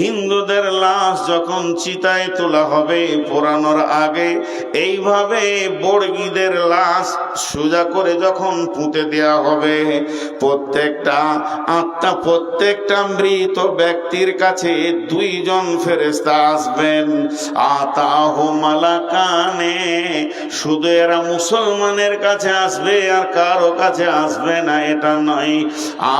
হিন্দুদের লাশ যখন চিতায় তোলা হবে পোড়ানোর আগে, এইভাবে বর্গীদের লাশ সোজা করে যখন পুঁতে দেওয়া হবে, প্রত্যেকটা আত্মা, প্রত্যেকটা মৃত ব্যক্তির কাছে দুইজন ফেরেস্তা আসবেন। আতাহ মালাকানে শুধু এরা মুসলমানের কাছে আসবে আর কারও কাছে আসবে না, এটা নয়।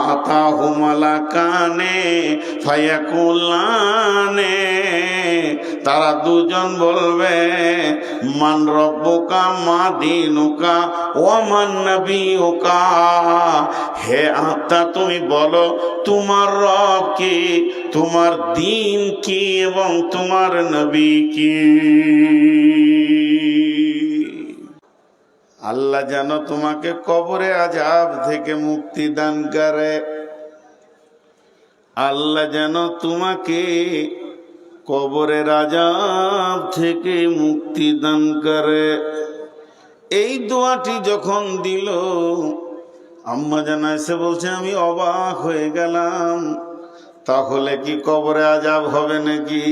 আতাহ মালাকানে ফায়াকুল্লানে তারা দুজন বলবে, মান রব্বুকা, মা দিনুকা ও মান নবীকা হে আত্মা, তুমি বলো, তোমার রব কি? তোমার দিন কি এবং তোমার নবী কি? আল্লাহ যেন তোমাকে কবরে আজাব থেকে মুক্তি দান করে। আল্লাহ যেন তোমাকে কবরের আজাব থেকে মুক্তি দান করে। এই দোয়াটি যখন দিল, আম্মা জানা এসে বলছে, আমি অবাক হয়ে গেলাম। তাহলে কি কবরে আজাব হবে নাকি?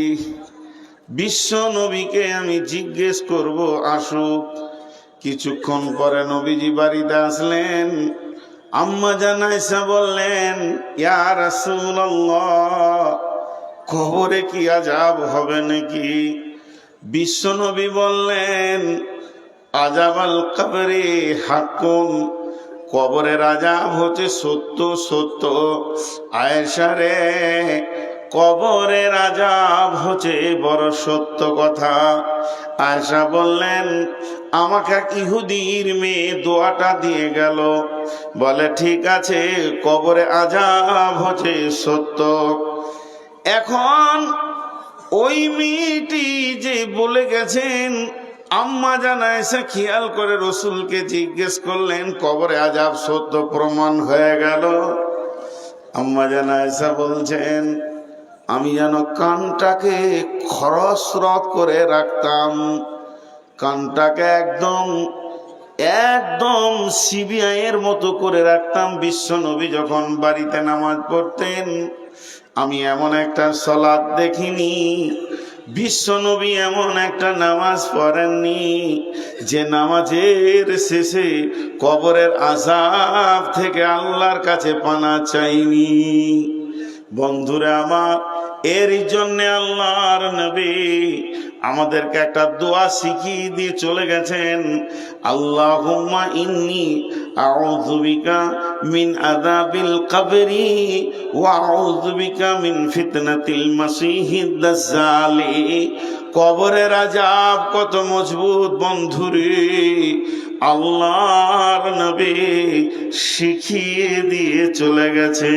বিশ্ব নবীকে আমি জিজ্ঞেস করব, আসুক। কিছুক্ষণ পরে নবীজি বাড়িতে আসলেন। আম্মা জানাইসা বললেন ইয়ার রাসূলুল্লাহ, কবরে কি আজাব হবে নাকি? বিশ্বনবী বললেন আজাব আল কবরে হাকুন কবরের আজাব হচ্ছে সত্য সত্য। আয়েশা রে কবরের আজাব হচ্ছে বড় সত্য কথা। আয়েশা বললেন, আমাকে ইহুদির মেয়ে দোয়াটা দিয়ে গেল। বলে, ঠিক আছে, কবরে আজাব হচ্ছে সত্য। এখন ওই মেয়েটি যে বলে গেছেন, আম্মা জানা এসে খেয়াল করে রসুলকে জিজ্ঞেস করলেন, কবরে আজাব সত্য প্রমাণ হয়ে গেল? আম্মা জানা বলছেন আমি যেন কানটাকে খরস্রত করে রাখতাম। কানটাকে একদম একদম সিবিআই এর মতো করে রাখতাম। বিশ্ব নবী যখন বাড়িতে নামাজ পড়তেন, আমি এমন একটা সলাদ দেখিনি। বিশ্ব নবী এমন একটা নামাজ পড়েননি, যে নামাজের শেষে কবরের আজাব থেকে আল্লাহর কাছে পানা চাইনি। বন্ধুরা আমার, এর জন্য আল্লাহর নবী আমাদেরকে একটা দোয়া শিখিয়ে দিয়ে চলে গেছেন। আল্লাহুম্মা ইন্নি আউযু বিকা মিন আযাবিল কবরি ওয়া আউযু বিকা মিন ফিতনাতিল মাসিহিদ দাজ্জালি। কবরের আজাব কত মজবুত বন্ধুরে, আল্লাহর নবী শিখিয়ে দিয়ে চলে গেছে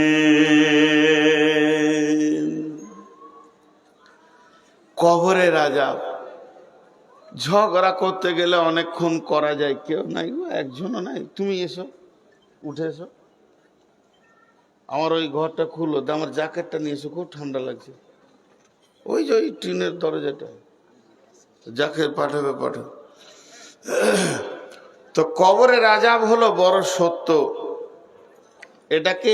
কবরের আজাব ঝগড়া করতে গেলে অনেকক্ষণ করা যায়। কেউ নাই গো, একজনও নাই। তুমি এসো, উঠে এসো। আমার ওই ঘরটা খুলো তো আমার জ্যাকেটটা নিয়ে এসো, খুব ঠান্ডা লাগছে। ওই যে ওই টিনের দরজাটা। জ্যাকেট পাঠাবে পাঠাবে তো কবরের আজাব হলো বড় সত্য। এটাকে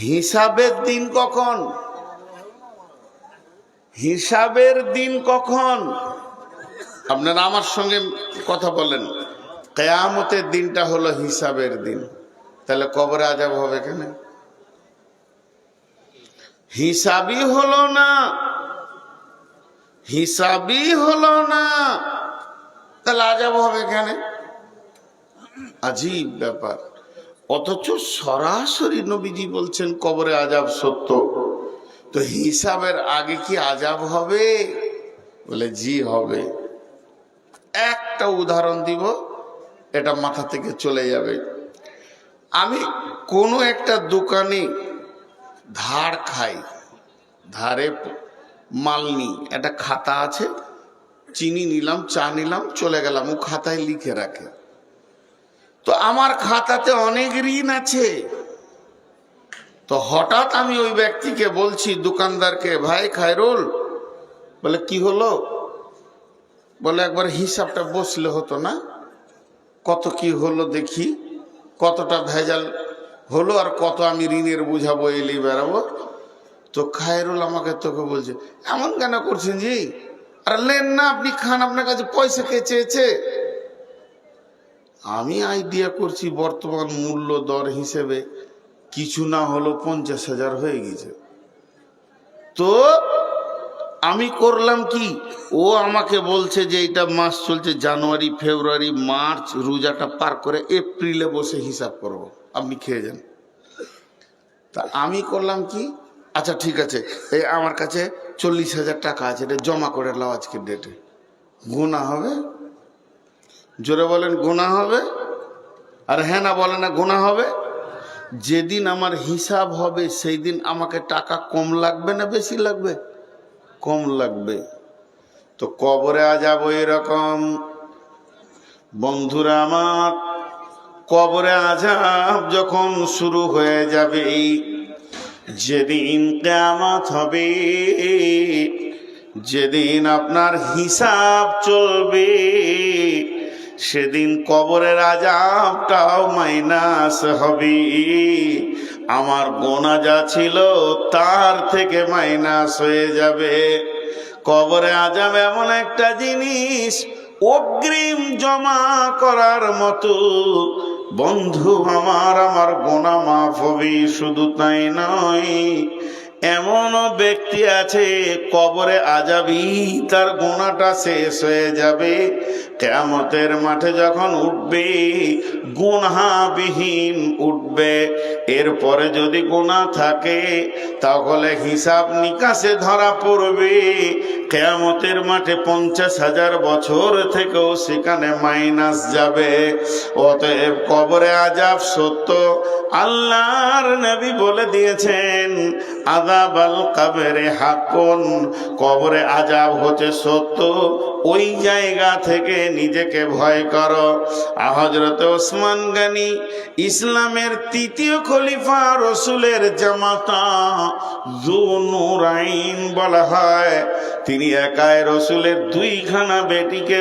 হিসাবের দিন কখন? হিসাবের দিন কখন? আপনারা আমার সঙ্গে কথা বলেন। কেয়ামতের দিনটা হলো হিসাবের দিন। তাহলে কবরে আজাব হবে কেন? হিসাবই হলো না। হিসাবই হলো না। তাহলে আজাব হবে কেন? আজীব ব্যাপার। অথচ সরাসরি নবীজি বলছেন, কবরে আজাব সত্য। তো হিসাবের আগে কি আজাব হবে? বলে, জি হবে। একটা উদাহরণ দিব, এটা মাথা থেকে চলে যাবে। আমি কোনো একটা দোকানে ধার খাই, ধারে মাল নি একটা খাতা আছে, চিনি নিলাম, চা নিলাম, চলে গেলাম, ও খাতায় লিখে রাখে। তো আমার খাতাতে অনেক ঋণ আছে। তো হঠাৎ আমি ওই ব্যক্তিকে বলছি, দোকানদারকে, ভাই খায়রুল। বলে, কি হলো? বলে, একবার হিসাবটা বসলে হতো না। কত কি হলো দেখি, কতটা ভেজাল হলো আর কত আমি ঋণের বুঝাবো এলি বেড়াবো। তো খায়রুল আমাকে তোকে বলছে, এমন কেন করছেন জি? আর, লেন না, আপনি খান, আপনার কাছে পয়সা কে চেয়েছে? আমি আইডিয়া করছি বর্তমান মূল্য দর হিসেবে কিছু না হলো পঞ্চাশ হাজার হয়ে গেছে। তো আমি করলাম কি? ও আমাকে বলছে যে এটা মাস চলছে জানুয়ারি, ফেব্রুয়ারি, মার্চ, রোজাটা পার করে এপ্রিলে বসে হিসাব করব। আপনি খেয়ে যান। তা আমি করলাম কি? আচ্ছা ঠিক আছে। এই আমার কাছে চল্লিশ হাজার টাকা আছে, এটা জমা করে লাও আজকের ডেটে গুণা হবে জোরে বলেন গুণা হবে? আর হ্যাঁ না বলে না গুণা হবে? যেদিন আমার হিসাব হবে সেই দিন আমাকে টাকা কম লাগবে না বেশি লাগবে? কম লাগবে। তো কবরে আজাব এরকম। বন্ধুরা আমার, কবরে আজাব যখন শুরু হয়ে যাবে, যেদিন কেয়ামত হবে, যেদিন আপনার হিসাব চলবে সেদিন কবরের আজাবটাও মাইনাস হবে। আমার গোনা যা ছিল তার থেকে মাইনাস হয়ে যাবে। কবরে আজাব এমন একটা জিনিস, অগ্রিম জমা করার মতো। বন্ধু আমার আমার গোনা মাফ হবে, শুধু তাই নয় এমনও ব্যক্তি আছে, কবরে আজাবি তার গোনাটা শেষ হয়ে যাবে। কেয়ামতের মাঠে যখন উঠবে গুণাবিহীন উঠবে। এরপরে যদি গুণা থাকে, তাহলে হিসাব নিকাশে ধরা পড়বে। কেয়ামতের মাঠে পঞ্চাশ হাজার বছর থেকেও সেখানে মাইনাস যাবে। অতএব কবরে আজাব সত্য। আল্লাহর নবী বলে দিয়েছেন আজাব আল কাবেরে হাকুন কবরে আজাব হচ্ছে সত্য। ওই জায়গা থেকে নিজেকে ভয় করো। হজরত ওসমান গানি ইসলামের তৃতীয় খলিফা রসুলের জামাতা জুনুরাইন বলা হয়। তিনি একাই রসুলের দুইখানা বেটিকে